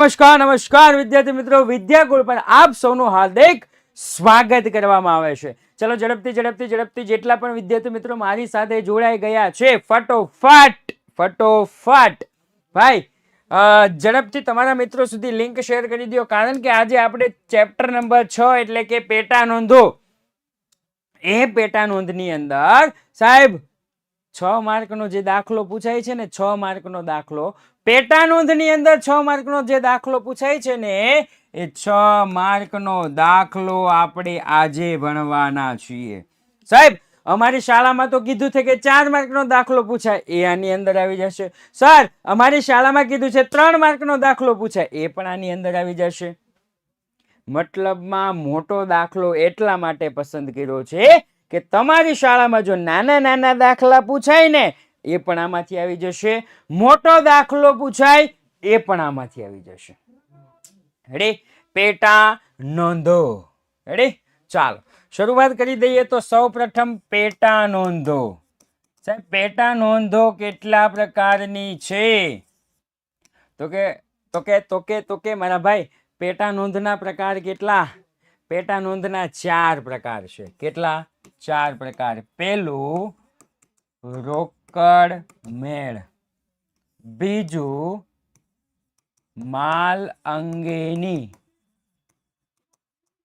નમસ્કાર નમસ્કાર વિદ્યાર્થી મિત્રો, વિદ્યાકુળ પર આપ સૌનું હાર્દિક સ્વાગત કરવામાં આવે છે. ચલો ઝડપથી ઝડપથી ઝડપથી જેટલા પણ વિદ્યાર્થી મિત્રો મારી સાથે જોડાઈ ગયા છે, ફટોફટ ફટોફટ. ભાઈ ઝડપથી તમારા મિત્રો સુધી લિંક શેર કરી દો કારણ કે આજે આપણે ચેપ્ટર નંબર છ એટલે કે પેટા નોંધો. એ પેટા નોંધની અંદર સાહેબ, છ માર્કનો જે દાખલો પૂછાય છે ને, છ માર્કનો દાખલો પેટા નોંધની અંદર છ માર્કનો જે દાખલો પૂછાય છે ને, એ છ માર્કનો દાખલો આપણે આજે ભણવાના છીએ. સાહેબ, અમારી શાળામાં તો કીધું છે કે ચાર માર્કનો દાખલો પૂછાય, એ આની અંદર આવી જશે. સર, અમારી શાળામાં કીધું છે ત્રણ માર્કનો દાખલો પૂછાય, એ પણ આની અંદર આવી જશે. મતલબમાં મોટો દાખલો એટલા માટે પસંદ કર્યો છે કે તમારી શાળામાં જો નાના નાના દાખલા પૂછાય ને એ પણ આમાંથી આવી જશે. મોટો દાખલો પૂછાય, એ પણ આમાંથી આવી જશે. રેડી પેટા નોંધો. રેડી ચાલો. શરૂઆત કરી દઈએ તો સૌપ્રથમ પેટા નોંધો. સાહેબ, પેટા નોંધો કેટલા પ્રકારની છે? તો કે તો કે તો કે તો કે મારા ભાઈ, પેટા નોંધના પ્રકાર કેટલા? પેટા નોંધના ચાર પ્રકાર છે. કેટલા? ચાર પ્રકાર. પેલું રોકડ મેળ. બીજું, માલ અંગેની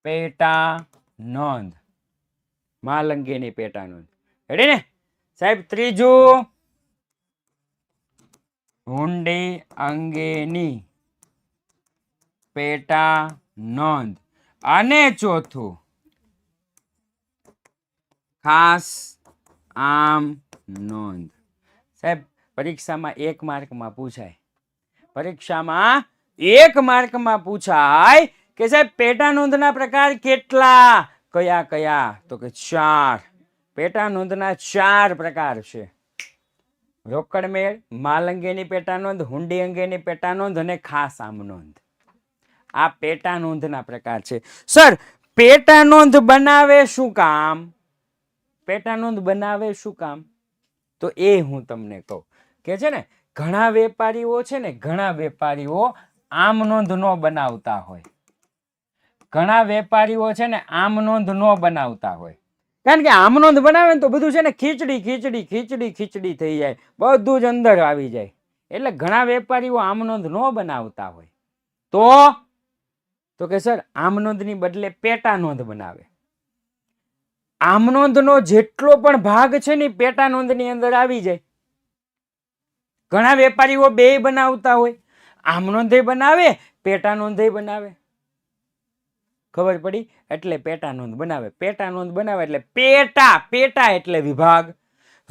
પેટા નોંધ. માલ અંગેની પેટા નોંધ. રેડી ને? સાહેબ, ત્રીજું, હુંડી અંગેની પેટા નોંધ. અને ચોથું, ખાસ આમ નોંધ. સાહેબ, પરીક્ષામાં એક માર્કમાં પૂછાય. પરીક્ષામાં એક માર્કમાં પૂછાય કે સાહેબ, પેટા નોંધના પ્રકાર કેટલા? કયા કયા? તો કે ચાર. પેટા નોંધના ચાર પ્રકાર છે. રોકડમેળ માલ અંગેની પેટા નોંધ, હુંડી અંગેની પેટા નોંધ અને ખાસ આમ નોંધ. આ પેટા નોંધના પ્રકાર છે. સર, પેટા નોંધ બનાવે શું કામ? પેટા નોંધ બનાવે શું કામ? તો એ હું તમને કહું. કે છે ને, ઘણા વેપારીઓ છે ને, ઘણા વેપારીઓ આમ નોંધ ન બનાવતા હોય. ઘણા વેપારીઓ છે ને, આમ નોંધ ન બનાવતા હોય. કારણ કે આમ નોંધ બનાવે ને તો બધું છે ને ખીચડી ખીચડી ખીચડી ખીચડી થઈ જાય. બધું જ અંદર આવી જાય. એટલે ઘણા વેપારીઓ આમ નોંધ ન બનાવતા હોય. તો તો કે સર, આમ નોંધની બદલે પેટા નોંધ બનાવે. આમ નોંધનો જેટલો પણ ભાગ છે ને પેટા નોંધની અંદર આવી જાય. ઘણા વેપારીઓ બે બનાવતા હોય. આમ નોંધે બનાવે, પેટા નોંધે બનાવે. ખબર પડી? એટલે પેટા નોંધ બનાવે. પેટા નોંધ બનાવે એટલે પેટા પેટા એટલે વિભાગ.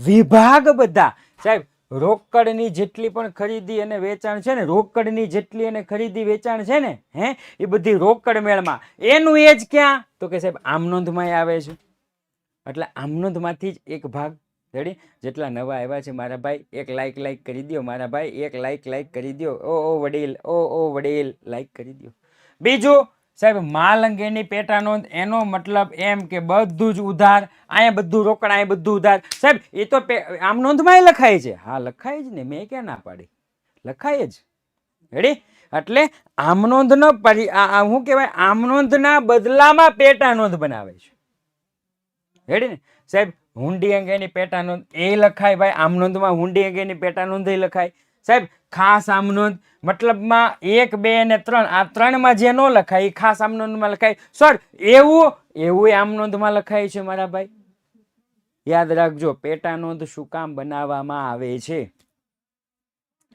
વિભાગ બધા. સાહેબ, રોકડની જેટલી પણ ખરીદી અને વેચાણ છે ને, રોકડની જેટલી અને ખરીદી વેચાણ છે ને, હે, એ બધી રોકડ મેળમાં. એનું એ જ ક્યાં? તો કે સાહેબ, આમ નોંધમાં આવે છે. એટલે આમ નોંધમાંથી જ એક ભાગ રેડી. જેટલા નવા આવ્યા છે, મારા ભાઈ, એક લાઈક લાઈક કરી દો મારા ભાઈ, એક લાઈક લાઈક કરી દો ઓ ઓ, વડીલ, ઓ ઓ, વડીલ લાઈક કરી દો બીજું, સાહેબ માલ અંગેની પેટા નોંધ એનો મતલબ એમ કે બધું જ ઉધાર અહીંયા બધું રોકડ અહીંયા બધું ઉધાર. સાહેબ એ તો આમ નોંધમાં લખાય છે. હા, લખાય જ ને. મેં ક્યાં ના પાડી? લખાય જ. રેડી? એટલે આમ નોંધનો આ આ શું કહેવાય આમ નોંધના બદલામાં પેટા નોંધ બનાવે છે. રેડી ને? સાહેબ, હુંડી અંગેની પેટા નોંધ, એ લખાય ભાઈ, આમ નોંધમાં હુંડી અંગેની પેટા નોંધ લખાય. સાહેબ, ખાસ આમ નોંધ, મતલબમાં એક, બે અને ત્રણ, આ ત્રણમાં જે ન લખાય, એ ખાસ આમ નોંધમાં લખાય. સર, એવું એવું આમ નોંધમાં લખાય છે મારા ભાઈ. યાદ રાખજો, પેટા નોંધ શું કામ બનાવવામાં આવે છે?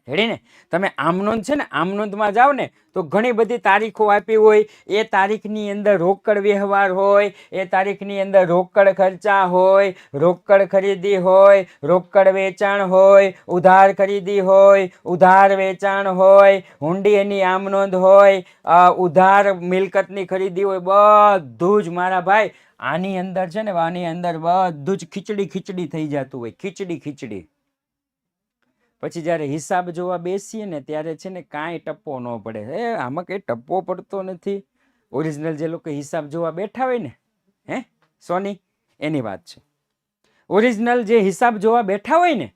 રેડી ને? તમે આમનોંધ છે ને આમનોંધમાં જાઓ ને, તો ઘણી બધી તારીખો આપી હોય. એ તારીખની અંદર રોકડ વ્યવહાર હોય, એ તારીખની અંદર રોકડ ખર્ચા હોય, રોકડ ખરીદી હોય, રોકડ વેચાણ હોય, ઉધાર ખરીદી હોય, ઉધાર વેચાણ હોય હુંડી એની આમનોંધ હોય ઉધાર મિલકતની ખરીદી હોય, બધું જ મારા ભાઈ આની અંદર છે ને, આની અંદર બધું જ ખીચડી ખીચડી થઈ જતું હોય, ખીચડી ખીચડી. પછી જ્યારે હિસાબ જોવા બેસીએ ને ત્યારે છે ને કાંઈ ટપ્પો ન પડે. એ આમાં કંઈ ટપ્પો પડતો નથી. ઓરિજિનલ જે લોકો હિસાબ જોવા બેઠા હોય ને, હે, સોની, એની વાત છે. ઓરિજિનલ જે હિસાબ જોવા બેઠા હોય ને,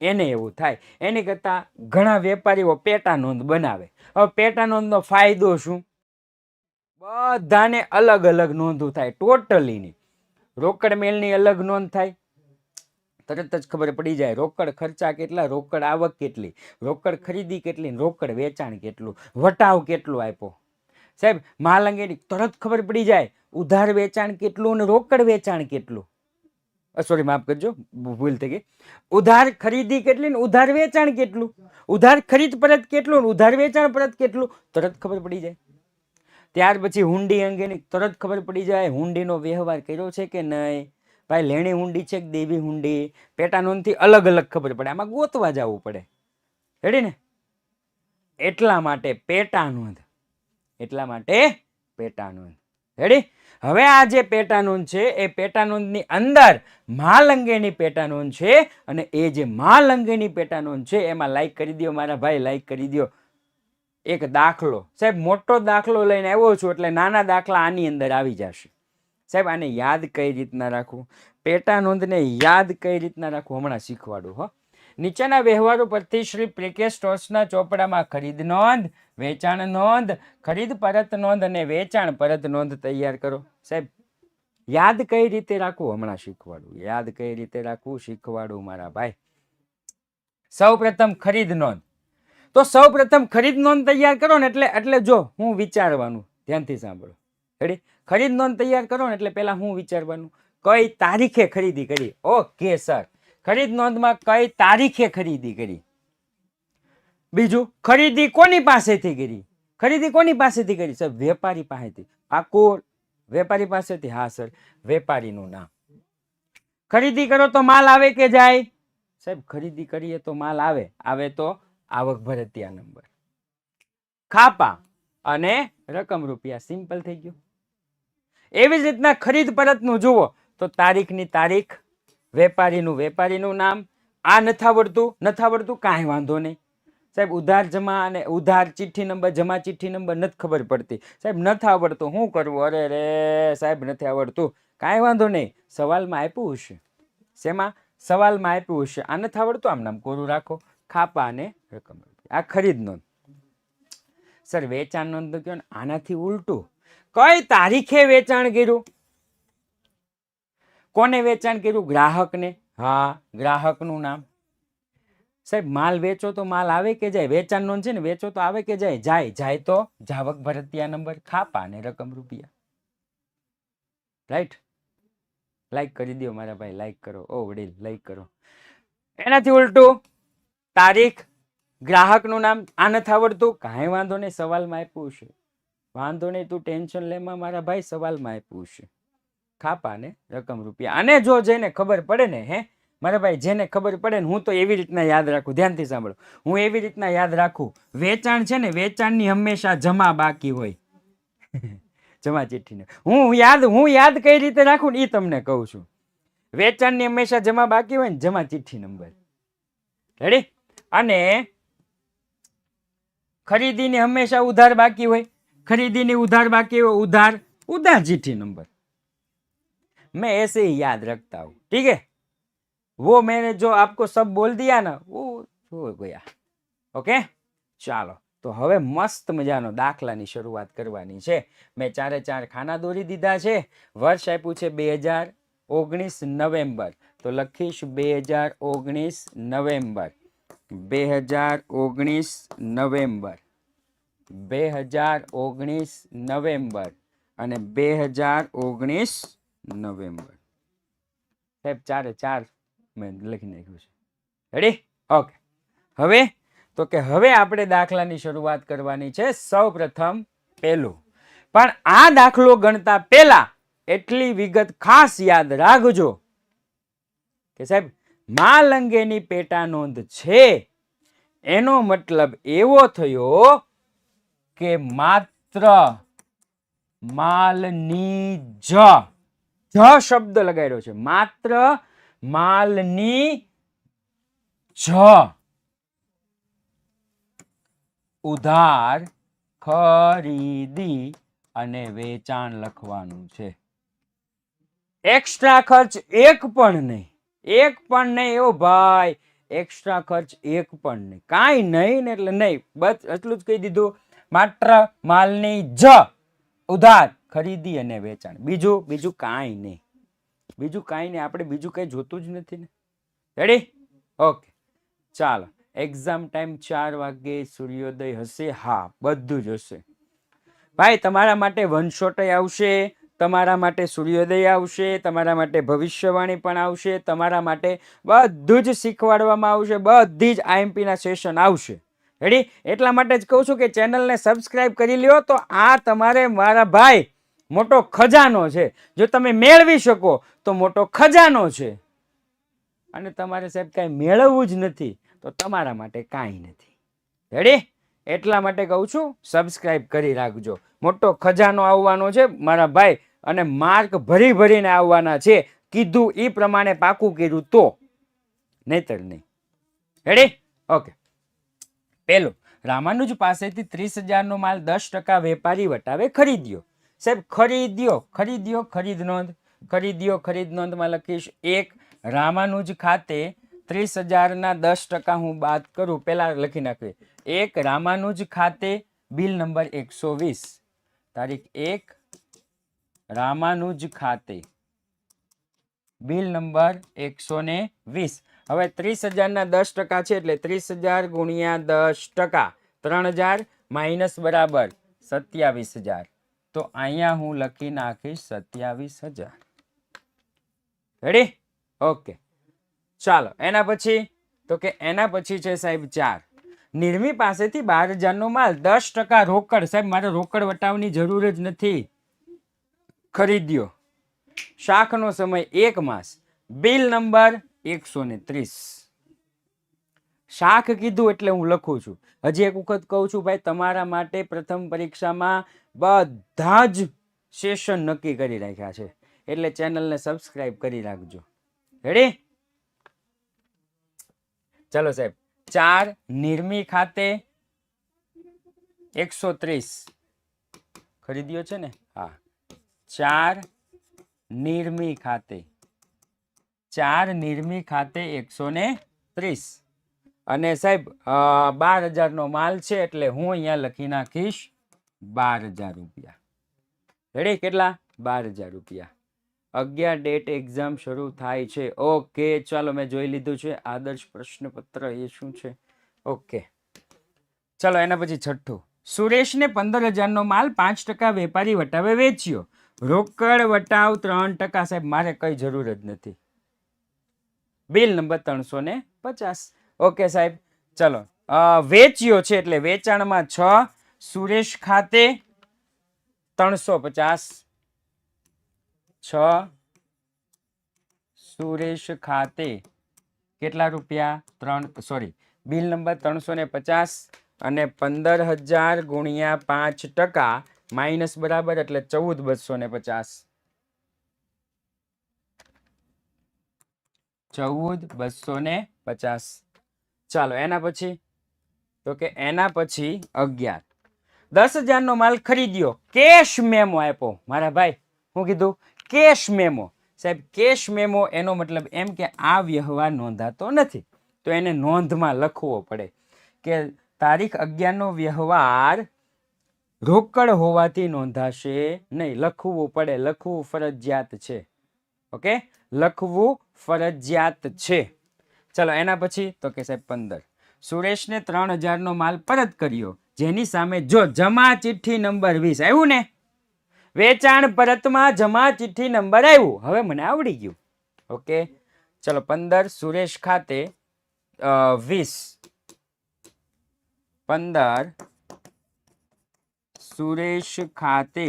એને એવું થાય. એની કરતાં ઘણા વેપારીઓ પેટા નોંધ બનાવે. હવે પેટા નોંધનો ફાયદો શું? બધાને અલગ અલગ નોંધો થાય, ટોટલીની. રોકડ મેલની અલગ નોંધ થાય. તરત જ ખબર પડી જાય રોકડ ખર્ચા કેટલા, રોકડ આવક કેટલી, રોકડ ખરીદી કેટલી, રોકડ વેચાણ કેટલું, વટાવ કેટલું આપ્યો. સાહેબ, માલ અંગેની તરત ખબર પડી જાય, ઉધાર વેચાણ કેટલું ને રોકડ વેચાણ કેટલું. સોરી માફ કરજો ભૂલ થઈ ગઈ. ઉધાર ખરીદી કેટલી ને ઉધાર વેચાણ કેટલું, ઉધાર ખરીદ પરત કેટલું ને ઉધાર વેચાણ પરત કેટલું, તરત ખબર પડી જાય. ત્યાર પછી હુંડી અંગેની તરત ખબર પડી જાય, હુંડીનો વ્યવહાર કર્યો છે કે નહીં? ભાઈ, લેણી હુંડી છે કે દેવી હુંડી? પેટા નોંધથી અલગ અલગ ખબર પડે. આમાં ગોતવા જવું પડે. રેડી ને? એટલા માટે પેટા નોંધ. એટલા માટે પેટા નોંધ. રેડી? હવે આ જે પેટા નોંધ છે, એ પેટા નોંધની અંદર માલ અંગેની પેટા નોંધ છે અને એ જે માલ અંગેની પેટા નોંધ છે, એમાં લાઈક કરી દો મારા ભાઈ લાઈક કરી દો એક દાખલો. સાહેબ, મોટો દાખલો લઈને આવ્યો છું એટલે નાના દાખલા આની અંદર આવી જશે. સાહેબ, આને યાદ કઈ રીતના રાખવું? પેટા નોંધને યાદ કઈ રીતના રાખવું? હમણાં શીખવાડું, હો. નીચેના વ્યવહારો પરથી શ્રી પ્રિકેશ સ્ટોર્સના ચોપડામાં ખરીદ નોંધ, વેચાણ નોંધ, ખરીદ પરત નોંધ અને વેચાણ પરત નોંધ તૈયાર કરો. સાહેબ, યાદ કઈ રીતે રાખવું? હમણાં શીખવાડું. યાદ કઈ રીતે રાખવું? શીખવાડું મારા ભાઈ. સૌ ખરીદ નોંધ. તો સૌ ખરીદ નોંધ તૈયાર કરો ને એટલે એટલે જો હું વિચારવાનું. ધ્યાનથી સાંભળો. રેડી ખરીદ નોંધ તૈયાર કરો ને એટલે પહેલાં હું વિચારવાનું, કઈ તારીખે ખરીદી કરી? Okay, sir. ખરીદ નોંધમાં કઈ તારીખે ખરીદી કરી? બીજું, ખરીદી કોની પાસેથી કરી? ખરીદી કોની પાસેથી કરી? સર, વેપારી પાસેથી. પાકું વેપારી પાસેથી? હા, સર, વેપારીનું નામ. ખરીદી કરો તો માલ આવે કે જાય? સાહેબ, ખરીદી કરીએ તો માલ આવે. આવે તો આવક ભરતિયા નંબર. ખાપા અને રકમ રૂપિયા. સિમ્પલ થઈ ગયું. એવી જ રીતના ખરીદ પરતનું જુઓ. તો તારીખની તારીખ, વેપારીનું વેપારીનું નામ, આ નથી આવડતું નથી આવડતું, કાંઈ વાંધો નહીં. સાહેબ, ઉધાર જમા અને ઉધાર ચિઠ્ઠી નંબર, જમા ચિઠ્ઠી નંબર નથી ખબર પડતી. સાહેબ, નથી આવડતું શું કરવું અરે રે, સાહેબ, નથી આવડતું. કાંઈ વાંધો નહીં. સવાલમાં આપ્યું હશે. શેમાં? સવાલમાં આપ્યું હશે. આ નથી આવડતું? આમ નામ કોરું રાખો. ખાપા અને રકમ. આ ખરીદ નોંધ સર વેચાણ નોંધ કહો ને આનાથી ઉલટું. કઈ તારીખે વેચાણ કર્યું? કોને વેચાણ કર્યું? ગ્રાહકને. હા, ગ્રાહકનું નામ. સાહેબ, માલ વેચો તો માલ આવે કે જાય? વેચાણ નોંધ છે ને, વેચો તો આવે કે જાય? જાય જાય તો જાવક ભરતિયા નંબર ખાપા અને રકમ રૂપિયા. રાઈટ લાઈક કરી દો મારા ભાઈ લાઈક કરો. ઓ, વડીલ લાઈક કરો. એનાથી ઉલટું, તારીખ, ગ્રાહકનું નામ, આ નથી આવડતું. કાંઈ વાંધો નહીં, સવાલમાં આપ્યું છે વાંધો નહીં, તું ટેન્શન લેમાં મારા ભાઈ સવાલમાં આપ્યું છે. ખાપા ને રકમ રૂપિયા. અને જો જેને ખબર પડે ને, હે, મારા ભાઈ, જેને ખબર પડે ને, હું તો એવી રીતના યાદ રાખું, ધ્યાનથી સાંભળો. હું એવી રીતના યાદ રાખું, વેચાણ છે ને, વેચાણની હંમેશા જમા બાકી હોય. જમા ચિઠ્ઠીને. હું યાદ હું યાદ કઈ રીતે રાખું ને એ તમને કહું છું. વેચાણની હંમેશા જમા બાકી હોય ને, જમા ચિઠ્ઠી નંબર. રેડી અને ખરીદીની હંમેશા ઉધાર બાકી હોય. खरीदीनी उधार बाकी हो उधार उधार चिट्ठी नंबर मैं ऐसे ही याद रखता हूँ ठीक है वो मैंने जो आपको सब बोल दिया ना वो हो गया ઓકે ચાલો તો હવે મસ્ત મજાનો દાખલાની શરૂઆત કરવાની છે મેં ચારે ચાર ખાના દોરી દીધા છે વર્ષ આપ્યું છે બે હજાર ઓગણીસ નવેમ્બર તો લખીશ બે હજાર ઓગણીસ નવેમ્બર બે હજાર ઓગણીસ નવેમ્બર બે હજાર ઓગણીસ નવેમ્બર અને બે હજાર ઓગણીસ નવેમ્બર. સાહેબ, ચારે ચાર મેં લખી નાખ્યું છે. રેડી ઓકે હવે તો કે હવે આપણે દાખલાની શરૂઆત કરવાની છે સૌ પ્રથમ પહેલું પણ આ દાખલો ગણતા પહેલા એટલી વિગત ખાસ યાદ રાખજો કે સાહેબ, માલ અંગેની પેટા નોંધ છે. એનો મતલબ એવો થયો કે માત્ર માલની જ. જ શબ્દ લગાડ્યો છે. માત્ર માલની જ. ઉધાર ખરીદી અને વેચાણ લખવાનું છે. એક્સ્ટ્રા ખર્ચ એક પણ નહીં. એક પણ નહીં એવો ભાઈ. એક્સ્ટ્રા ખર્ચ એક પણ નહીં. કાંઈ નહીં ને એટલે નહીં. બસ એટલું જ કહી દીધું. માત્ર માલની જ ઉધાર ખરીદી અને વેચાણ. બીજું બીજું કાંઈ નહીં. બીજું કાંઈ નહીં, આપણે બીજું કંઈ જોતું જ નથી ને. રેડી ઓકે ચાલો. એક્ઝામ ટાઈમ ચાર વાગે, સૂર્યોદય હશે. હા, બધું જ હશે. ભાઈ, તમારા માટે વનશોટ આવશે, તમારા માટે સૂર્યોદય આવશે, તમારા માટે ભવિષ્યવાણી પણ આવશે, તમારા માટે બધું જ શીખવાડવામાં આવશે, બધી જ આઈએમપીના સેશન આવશે. રેડી એટલા માટે જ કહું છું કે ચેનલને સબસ્ક્રાઈબ કરી લ્યો તો આ તમારે મારા ભાઈ મોટો ખજાનો છે. જો તમે મેળવી શકો તો મોટો ખજાનો છે. અને તમારે સાહેબ કાંઈ મેળવવું જ નથી તો તમારા માટે કાંઈ નથી. રેડી એટલા માટે કહું છું સબસ્ક્રાઈબ કરી રાખજો. મોટો ખજાનો આવવાનો છે, મારા ભાઈ, અને માર્ક ભરી ભરીને આવવાના છે. કીધું એ પ્રમાણે પાકું કર્યું તો. નહીતર નહીં. રેડી ઓકે પેલું રામાનુજ પાસેથી ત્રીસ હજારનો માલ દસ ટકા વેપારી વટાવે ખરીદ્યો. સાહેબ, ખરીદ્યો ખરીદ્યો, ખરીદ નોંધ, ખરીદ્યો, ખરીદ નોંધમાં લખીશ. એક, રામાનુજ ખાતે ત્રીસ હજારના દસ ટકા હું બાદ કરું, પહેલાં લખી નાખવી એક, રામાનુજ ખાતે બિલ નંબર એકસો વીસ. તારીખ એક, રામાનુજ ખાતે બિલ નંબર એકસો વીસ. હવે ત્રીસ હજારના દસ ટકા છે એટલે ત્રીસ હજાર ગુણ્યા દસ ટકા. ત્રણ હજાર માઇનસ બરાબર સત્યાવીસ હજાર. તો અહીંયા હું લખી નાખીશ સત્યાવીસ હજાર. રેડી ઓકે ચાલો, એના પછી, તો કે એના પછી છે સાહેબ ચાર. નિર્મી પાસેથી બાર હજારનો માલ દસ ટકા રોકડ. સાહેબ, મારે રોકડ વટાવની જરૂર જ નથી. ખરીદ્યો. શાખનો સમય એક માસ. બિલ નંબર એકસો ને ત્રીસ. શાખ કીધું એટલે હું લખું છું. હજી એક વખત કહું છું ભાઈ, તમારા માટે પ્રથમ પરીક્ષામાં બધા જ સેશન નક્કી કરી રાખ્યા છે. એટલે ચેનલને સબસ્ક્રાઇબ કરી રાખજો. રેડી ચલો સાહેબ, ચાર નિર્મી ખાતે એકસો ત્રીસ. ખરીદ્યો છે ને? હા. ચાર નિર્મી ખાતે. ચાર નિર્મી ખાતે એકસો ત્રીસ. અને સાહેબ બાર હજારનો માલ છે એટલે હું અહીંયા લખી નાખીશ બાર હજાર રૂપિયા. રેડી કેટલા? બાર હજાર રૂપિયા. અગિયાર ડેટ એક્ઝામ શરૂ થાય છે. ઓકે ચાલો મેં જોઈ લીધું છે. આદર્શ પ્રશ્નપત્ર એ શું છે? ઓકે ચાલો, એના પછી છઠ્ઠું. સુરેશને પંદર હજારનો માલ પાંચ ટકા વેપારી વટાવે વેચ્યો. રોકડ વટાવ ત્રણ ટકા. સાહેબ, મારે કઈ જરૂર જ નથી. બિલ નંબર ત્રણસો ને પચાસ. ઓકે સાહેબ, ચલો. વેચ્યો છે એટલે વેચાણમાં છ, સુરેશ ખાતે ત્રણસો પચાસ. છ, સુરેશ ખાતે કેટલા રૂપિયા? ત્રણ, સોરી, બિલ નંબર ત્રણસો ને પચાસ અને પંદર હજાર ગુણ્યા પાંચ ટકા, માઇનસ બરાબર એટલે ચૌદ બસો ને પચાસ. ચૌદ બસો ને પચાસ. ચાલો, એના પછી? તો કે એના પછી અગિયાર. દસ હજારનો માલ ખરીદ્યો. કેશ મેમો આપ્યો. મારા ભાઈ શું કીધું, કેશ મેમો. સાહેબ, કેશ મેમો એનો મતલબ એમ કે આ વ્યવહાર નોંધાતો નથી. તો એને નોંધમાં લખવો પડે કે તારીખ અગિયારનો વ્યવહાર રોકડ હોવાથી નોંધાશે નહીં. લખવું પડે. લખવું ફરજિયાત છે. ઓકે? લખવું ફરજિયાત છે. ચલો, એના પછી તો કે સાહેબ પંદર. સુરેશને ત્રણ હજારનો માલ પરત કર્યો, જેની સામે જો જમા ચિઠ્ઠી નંબર વીસ આવ્યું ને, વેચાણ પરતમાં જમા ચિઠ્ઠી નંબર આવ્યું. હવે મને આવડી ગયું. ઓકે, ચલો, પંદર, સુરેશ ખાતે વીસ. પંદર, સુરેશ ખાતે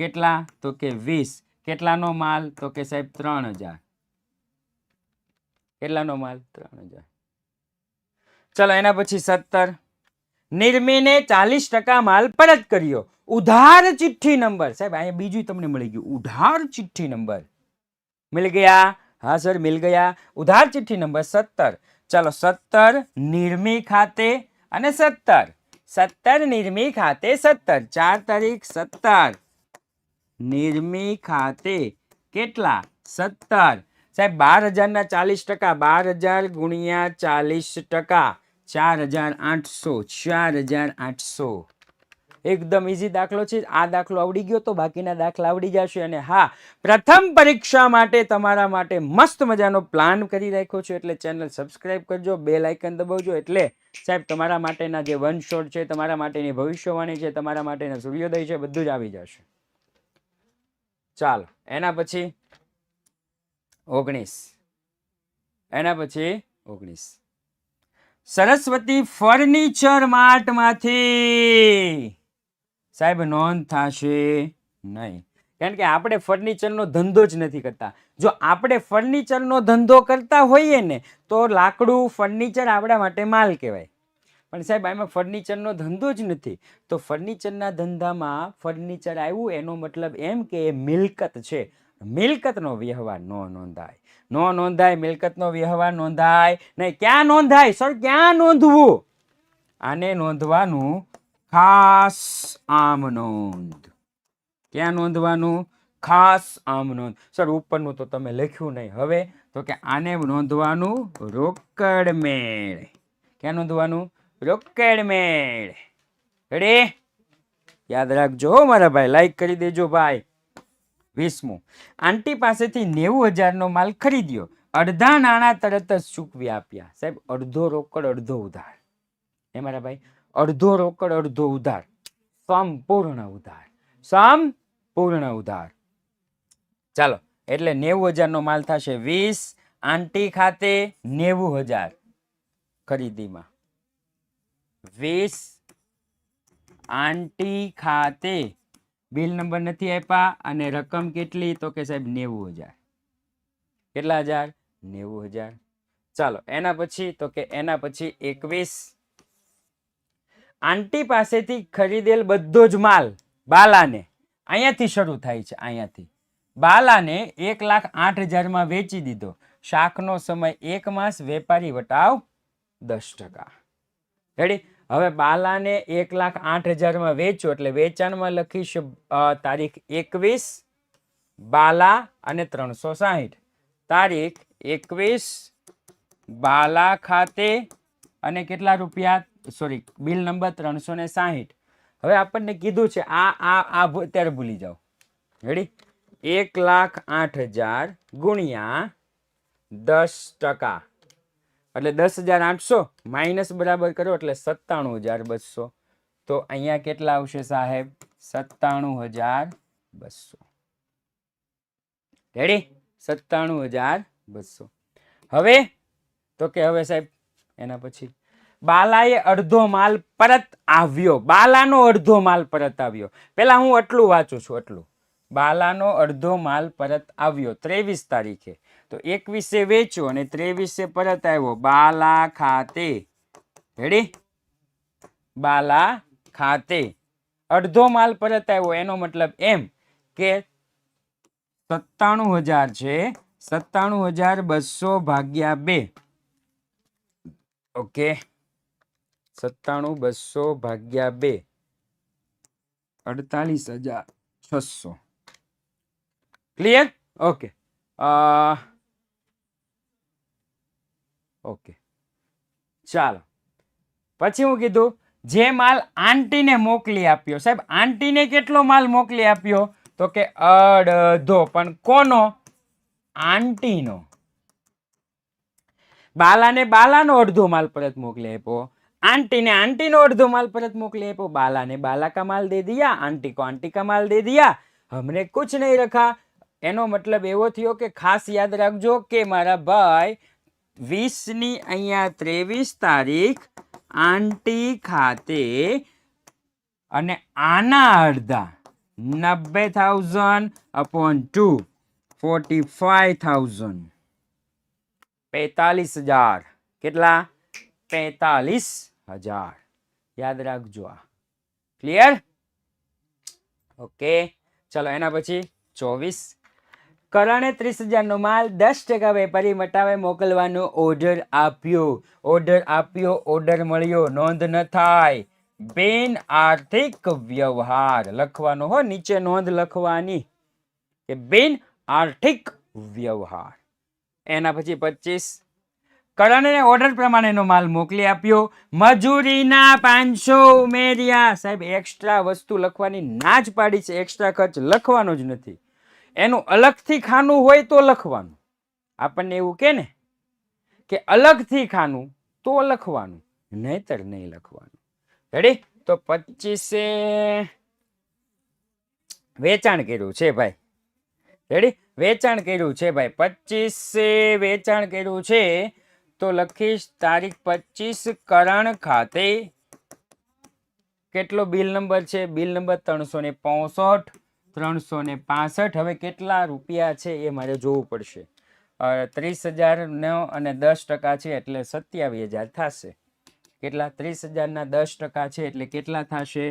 કેટલા? તો કે વીસ. કેટલાનો માલ? તો કે સાહેબ ત્રણ હજાર. કેટલાનો માલ? ત્રણ હજાર. ચલો, એના પછી સત્તર. નિર્મીને ચાલીસ ટકા માલ પરત કર્યો. ઉધાર ચિઠ્ઠી નંબર. સાહેબ, અહીંયા બીજું તમને મળી ગયું. ઉધાર ચિઠ્ઠી નંબર. મિલ ગયા? હા, સર, મિલ ગયા. ઉધાર ચિઠ્ઠી નંબર સત્તર. ચલો, સત્તર નિર્મી ખાતે અને સત્તર. સત્તર નિર્મી ખાતે સત્તર. ચાર તારીખ સત્તર. નિર્મી ખાતે કેટલા? સત્તર. સાહેબ, બાર હજારના ચાલીસ ટકા, બાર હજાર ગુણ્યા ચાલીસ ટકા, ચાર હજાર આઠસો, ચાર હજાર આઠસો. એકદમ ઇઝી દાખલો છે. આ દાખલો આવડી ગયો તો બાકીના દાખલા આવડી જશે અને હા, પ્રથમ પરીક્ષા માટે તમારા માટે મસ્ત મજાનો પ્લાન કરી રાખ્યો છે. એટલે ચેનલ સબસ્ક્રાઇબ કરજો બે લાઇકન દબાવજો. એટલે સાહેબ, તમારા માટેના જે વન શોટ છે, તમારા માટેની ભવિષ્યવાણી છે, તમારા માટેના સૂર્યોદય છે, બધું જ આવી જશે. ચાલો, એના પછી ઓગણીસ. એના પછી ઓગણીસ. સરસ્વતી ફર્નિચર માર્ટમાંથી. સાહેબ, નોંધ થશે નહીં. કારણ કે આપણે ફર્નિચરનો ધંધો જ નથી કરતા. જો આપણે ફર્નિચરનો ધંધો કરતા હોઈએ ને, તો લાકડું ફર્નિચર આપણા માટે માલ કહેવાય. પણ સાહેબ, આમાં ફર્નિચરનો ધંધો જ નથી. તો ફર્નિચરના ધંધામાં ફર્નિચર આવ્યું, એનો મતલબ એમ કે એ મિલકત છે. મિલકતનો વ્યવહાર ન નોંધાય. નો નોંધાય, મિલકતનો વ્યવહાર નોંધાય નહીં. ક્યાં નોંધાય? સર, ક્યાં નોંધવું? આને નોંધવાનું ખાસ આમ નોંધ. ક્યાં નોંધવાનું? ખાસ આમ નોંધ. સર, ઉપરનું તો તમે લખ્યું નહીં. હવે તો કે આને નોંધવાનું રોકડ મેળ ક્યાં નોંધવાનું? રોકડ રેડી યાદ રાખજો હો, મારા ભાઈ. લાઈક કરી દેજો ભાઈ. વીસમું. આંટી પાસેથી નેવું હજારનો માલ ખરીદ્યો. અડધા નાણાં તરત જ ચૂકવી આપ્યા. સાહેબ, અડધો રોકડ, અડધો ઉધાર. એ મારા ભાઈ? અડધો રોકડ, અડધો ઉધાર. સંપૂર્ણ ઉધાર. સંપૂર્ણ ઉધાર. ચાલો, એટલે નેવું હજારનો માલ થશે વીસ. આંટી ખાતે નેવું હજાર ખરીદીમાં. વીસ આંટી ખાતે. બિલ નંબર નથી આપ્યા અને રકમ કેટલી? તો કે સાહેબ નેવું હજાર કેટલા હજાર? નેવું હજાર ચાલો, એના પછી, તો કે એના પછી એકવીસ. આંટી પાસેથી ખરીદેલ બધો જ માલ બાલાને અહીંયાથી શરૂ થાય છે, અહીંયાથી. બાલાને એક લાખ આઠ હજારમાં વેચી દીધો. શાકનો સમય એક માસ, વેપારી વટાવ દસ ટકા. રેડી હવે બાલાને એક લાખ આઠ હજારમાં વેચ્યો એટલે વેચાણમાં લખીશ તારીખ એકવીસ, બાલા અને ત્રણસો સાહીઠ. તારીખ એકવીસ, બાલા ખાતે અને કેટલા રૂપિયા? સોરી, બિલ નંબર ત્રણસો ને સાહીઠ. હવે આપણને કીધું છે, આ આ આ અત્યારે ભૂલી જાઓ. રેડી એક લાખ આઠ હજાર ગુણ્યા દસ ટકા. એટલે દસ હજાર આઠસો માઇનસ બરાબર કરો એટલે સત્તાણું હજાર બસો. તો અહીંયા કેટલા આવશે સાહેબ? સત્તાણું હજાર બસો. રેડી સત્તાણું હજાર બસો. હવે તો કે હવે સાહેબ, એના પછી. બાલાએ અડધો માલ પરત આવ્યો. બાલાનો અડધો માલ પરત આવ્યો. પેલા હું આટલું વાંચું છું, આટલું. બાલાનો અડધો માલ પરત આવ્યો ત્રેવીસ તારીખે. તો એકવીસે વેચ્યો અને ત્રેવીસે પરત આવ્યો. બાલા ખાતે. રેડી બાલા ખાતે. અડધો માલ પરત આવ્યો. એનો મતલબ એમ કે સત્તાણું હજાર છે. સત્તાણું હજાર બસો ભાગ્યા બે. ઓકે. સત્તાણું બસો ભાગ્યા બે. અડતાલીસ હજાર છસો. Clear okay okay. ચાલો. પછી હું કીધું, જે માલ આંટીને મોકલી આપ્યો, સાહેબ, આંટીને કેટલો માલ મોકલી આપ્યો? તો કે અડધો, પણ કોનો? આંટીનો. બાલાને બાલાનો અડધો માલ પરત મોકલી આપ્યો. આંટીને આંટીનો અડધો માલ પરત મોકલી આપ્યો. બાલાને બાલા કા માલ દે દિયા, આંટી કો આંટી કા માલ દે દિયા. હમને કુછ નહીં રખા. એનો મતલબ એવો થયો કે ખાસ યાદ રાખજો કે મારા ભાઈ વીસની અહીંયા ત્રેવીસ તારીખ આંટી ખાતે અને આના અડધા નબ્બે thousand upon to forty five thousand પેતાલીસ હજાર. કેટલા? પેતાલીસ હજાર. યાદ રાખજો આ. ક્લિયર ઓકે ચલો, એના પછી ચોવીસ કરણે ત્રીસ હજારનો માલ દસ ટકા વેપારી મટાવે મોકલવાનો ઓર્ડર આપ્યો. ઓર્ડર આપ્યો, ઓર્ડર મળ્યો. નોંધ ન થાય. બેન આર્થિક વ્યવહાર. લખવાનો હો, નીચે નોંધ લખવાની કે બેન આર્થિક વ્યવહાર. એના પછી પચીસ. કરણને ઓર્ડર પ્રમાણેનો માલ મોકલી આપ્યો. મજૂરીના પાંચસો ઉમેર્યા. સાહેબ એક્સ્ટ્રા વસ્તુ લખવાની ના જ પાડી છે. એક્સ્ટ્રા ખર્ચ લખવાનો જ નથી. એનું અલગથી ખાનું હોય તો લખવાનું. આપણને એવું કે ને, કે અલગથી ખાનું તો લખવાનું, નહીતર નહીં લખવાનું. રેડી તો પચીસે વેચાણ કર્યું છે ભાઈ. રેડી વેચાણ કર્યું છે ભાઈ. પચીસે વેચાણ કર્યું છે. તો લખીશ તારીખ પચીસ કરણ ખાતે. કેટલો બિલ નંબર છે? બિલ નંબર ત્રણસો ને પોસઠ. ત્રણસો ને પાસઠ. હવે કેટલા રૂપિયા છે એ મારે જોવું પડશે. ત્રીસ હજારનો અને દસ ટકા છે એટલે સત્યાવીસ હજાર થશે. કેટલા? ત્રીસ હજારના દસ ટકા છે એટલે કેટલા થશે?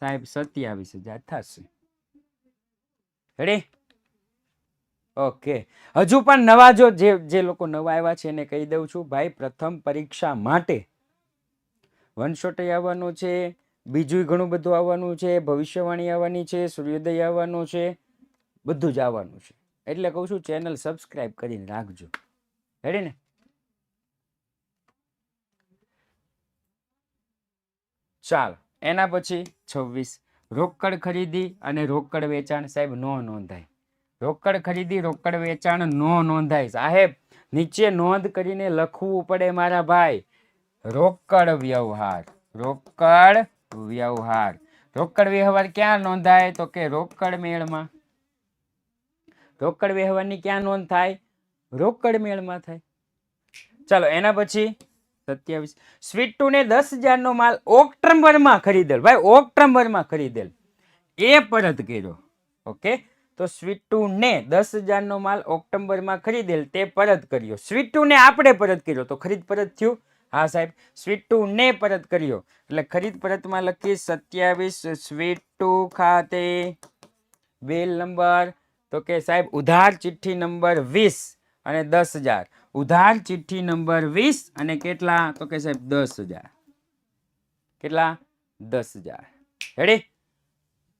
સાહેબ, સત્યાવીસ હજાર થશે. રેડી ઓકે હજુ પણ નવા જો જે લોકો નવા આવ્યા છે એને કહી દઉં છું, ભાઈ, પ્રથમ પરીક્ષા માટે વન શોટ આવવાનું છે બીજું ઘણું બધું આવવાનું છે, ભવિષ્યવાણી આવવાની છે, સૂર્યોદય આવવાનો છે, બધું જ આવવાનું છે. એટલે કહું છું, ચેનલ સબસ્ક્રાઈબ કરીને રાખજો. હેડે ને? ચાલ, એના પછી છવ્વીસ. રોકડ ખરીદી અને રોકડ વેચાણ સાહેબ, નો નોંધાય. રોકડ ખરીદી, રોકડ વેચાણ, નો નોંધાય. સાહેબ, નીચે નોંધ કરીને લખવું પડે મારા ભાઈ. રોકડ વ્યવહાર. રોકડ વ્યવહાર. રોકડ વ્યવહાર ક્યાં નોંધાય? તો કે રોકડ મેળમાં. રોકડ વ્યવહારની ક્યાં નોંધ થાય? રોકડ મેળમાં થાય. ચાલો, એના પછી સત્યાવીસ. સ્વીટુને દસ હજારનો માલ ઓક્ટોબરમાં ખરીદેલ. ભાઈ ઓક્ટોબરમાં ખરીદેલ. એ પરત કર્યો. ઓકે? તો સ્વીટુને દસ હજારનો માલ ઓક્ટોબરમાં ખરીદેલ. તે પરત કર્યો. સ્વીટુને આપણે પરત કર્યો. તો ખરીદ પરત થયું. હા સાહેબ સ્વીટુને પરત કર્યો. એટલે ખરીદ પરતમાં લખી સત્યાવીસ સ્વીટ ટુ ખાતે બિલ નંબર તો કે સાહેબ, ઉધાર ચિઠ્ઠી નંબર વીસ અને દસ હજાર. ઉધાર ચિઠ્ઠી નંબર વીસ અને કેટલા? તો કે સાહેબ, દસ હજાર. કેટલા? દસ હજાર. રેડી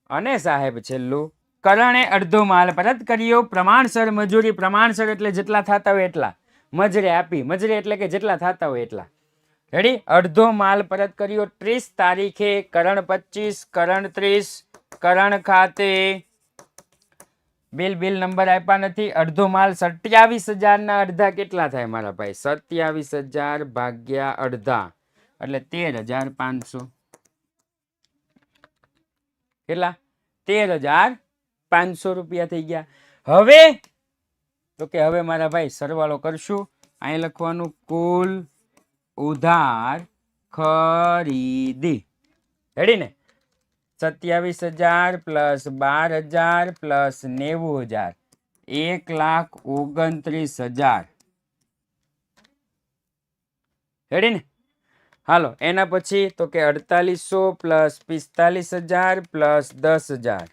અને સાહેબ, છેલ્લું. કરણે અડધો માલ પરત કર્યો. પ્રમાણસર મજૂરી પ્રમાણસર એટલે જેટલા થતા હોય એટલા. મજરે આપી. મજરે એટલે કે જેટલા થતા હોય એટલા. રેડી અડધો માલ પરત કર્યો. ત્રીસ તારીખે કરણ પચીસ, કરણ ત્રીસ, કરણ ખાતે. બિલ બિલ નંબર આપ્યા નથી. અડધો માલ સત્યાવીસ હજારના અડધા કેટલા થાય મારા ભાઈ? સત્યાવીસ હજાર ભાગ્યા અડધા. એટલે તેર હજાર પાંચસો. કેટલા? તેર હજાર પાંચસો રૂપિયા થઈ ગયા. હવે, તો કે હવે મારા ભાઈ સરવાળો કરશું. અહીં લખવાનું કુલ ઉધાર ખરીદી. રેડી ને? સત્યાવીસ હજાર પ્લસ બાર હજાર પ્લસ નેવું હજાર. એક લાખ ઓગણત્રીસ હજાર. રેડી ને? હાલો, એના પછી તો કે અડતાલીસો પ્લસ પિસ્તાલીસ હજાર પ્લસ દસ હજાર.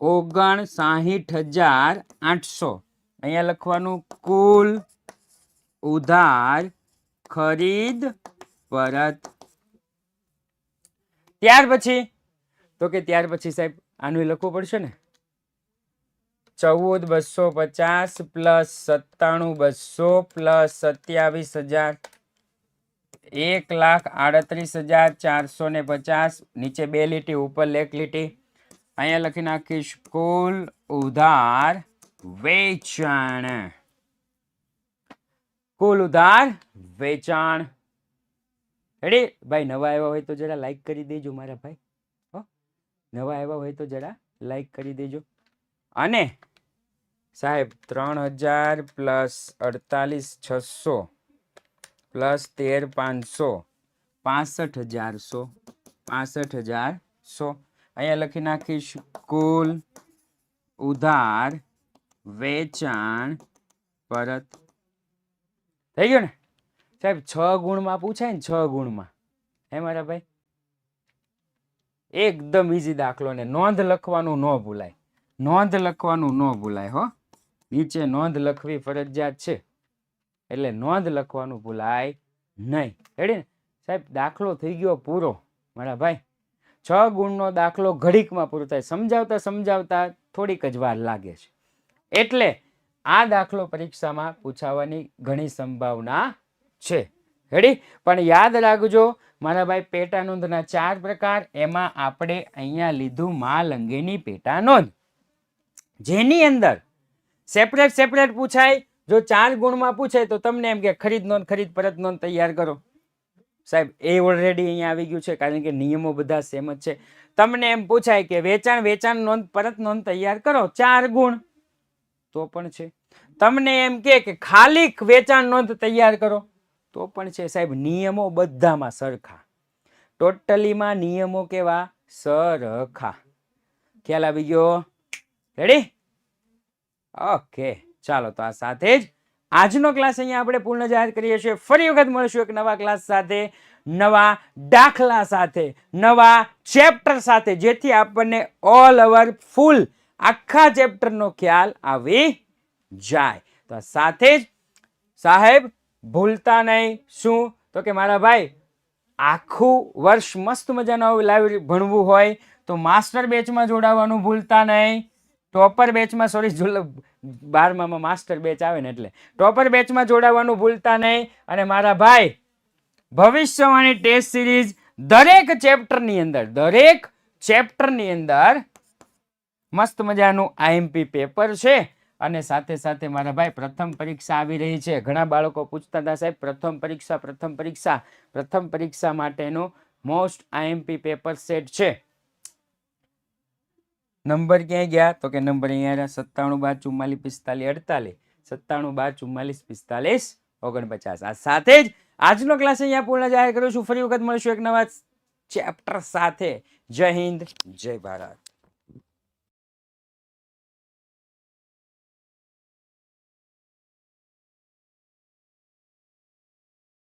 ઓગણ સાહીઠ હજાર આઠસો. અહીંયા લખવાનું કુલ ઉધાર ખરીદ, પરત. ત્યાર પછી, તો કે ત્યાર પછી સાહેબ, આનું લખવું પડશે ને? ચૌદ બસો પચાસ પ્લસ સત્તાણું બસો પ્લસ સત્યાવીસ હજાર. એક લાખ આડત્રીસ હજાર ચારસો ને પચાસ. નીચે બે લીટી, ઉપર એક લીટી. અહીંયા લખી નાખીશ, કુલ ઉધાર વેચાણ. કુલ ઉધાર વેચાણ. રેડી ભાઈ, નવા આવ્યા હોય તો જરા લાઈક કરી દેજો મારા ભાઈ. હો? નવા આવ્યા હોય તો જરા લાઈક કરી દેજો. અને સાહેબ, ત્રણ હજાર પ્લસ અડતાલીસ છસો પ્લસ તેર પાંચસો પાસઠ હજારસો પાસઠ હજાર સો અહીંયા લખી નાખીશ, કુલ ઉધાર વેચાણ પરત થઈ ગયું ને? સાહેબ, છ ગુણમાં પૂછાય ને છ ગુણમાં. હે મારા ભાઈ? એકદમ ઇઝી દાખલો ને. નોંધ લખવાનું ન ભૂલાય. નોંધ લખવાનું ન ભૂલાય, હો. નીચે નોંધ લખવી ફરજિયાત છે. એટલે નોંધ લખવાનું ભૂલાય નહીં. રેડી સાહેબ, દાખલો થઈ ગયો પૂરો, મારા ભાઈ. છ ગુણનો દાખલો ઘડીકમાં પૂરો થાય. સમજાવતા સમજાવતા થોડીક જ વાર લાગે છે. એટલે આ દાખલો પરીક્ષામાં પૂછાવાની ઘણી સંભાવના છે. રેડી પણ યાદ રાખજો, મારા ભાઈ પેટા નોંધના ચાર પ્રકાર, એમાં આપણે અહીંયા લીધું માલ અંગેની પેટા નોંધ. જેની અંદર સેપરેટ સેપરેટ પૂછાય, જો ચાર ગુણમાં પૂછાય તો તમને એમ કે ખરીદ નોંધ, ખરીદ, પરત નોંધ તૈયાર કરો. સાહેબ, એ ઓલરેડી અહીંયા આવી ગયું છે, કારણ કે નિયમો બધા સેમ જ છે. તમને એમ પૂછાય કે વેચાણ વેચાણ નોંધ, પરત નોંધ તૈયાર કરો, ચાર ગુણ. તો પણ છે. તમને એમ કે ખાલી વેચાણ નોંધ તૈયાર કરો, તો પણ છે સાહેબ, નિયમો બધામાં સરખા. ટોટલીમાં નિયમો કેવા? સરખા. ખ્યાલ આવી ગયો? રેડી ઓકે, ચાલો તો આ સાથે જ આજનો ક્લાસ અહીંયા આપણે પૂર્ણ જાહેર કરીએ છીએ. ફરી વખત મળીશું એક નવા ક્લાસ સાથે, નવા દાખલા સાથે, નવા ચેપ્ટર સાથે, જેથી આપણને ઓલ ઓવર ફૂલ આખા ચેપ્ટરનો ખ્યાલ આવી જાય. તો સાથે જ સાહેબ, ભૂલતા નહીં. શું? તો કે મારા ભાઈ, આખું વર્ષ મસ્ત મજાનું લાઈવ ભણવું હોય તો માસ્ટર બેચમાં જોડાવાનું ભૂલતા નહીં. ટોપર બેચમાં સોરી બારમામાં માસ્ટર બેચ આવે ને એટલે. ટોપર બેચમાં જોડાવાનું ભૂલતા નહીં. અને મારા ભાઈ, ભવિષ્યવાણી ટેસ્ટ સિરીઝ દરેક ચેપ્ટરની અંદર, દરેક ચેપ્ટરની અંદર મસ્ત મજાનું આઈએમપી પેપર છે. અને સાથે સાથે મારા ભાઈ પ્રથમ પરીક્ષા આવી રહી છે. ઘણા બાળકો પૂછતા હતા, સાહેબ, પ્રથમ પરીક્ષા પ્રથમ પરીક્ષા પ્રથમ પરીક્ષા માટેનું મોસ્ટ આઈએમપી પેપર સેટ છે. નંબર ક્યાંય ગયા? તો કે નંબર અહીંયા સત્તાણું બાર ચુમ્માલીસ પિસ્તાલીસ અડતાલીસ. સત્તાણું બાર ચુમ્માલીસ પિસ્તાલીસ ઓગણપચાસ. આ સાથે જ આજનો ક્લાસ અહીંયા પૂર્ણ જાહેર કરું છું. ફરી વખત મળીશું એક નવા ચેપ્ટર સાથે. જય હિન્દ, જય ભારત.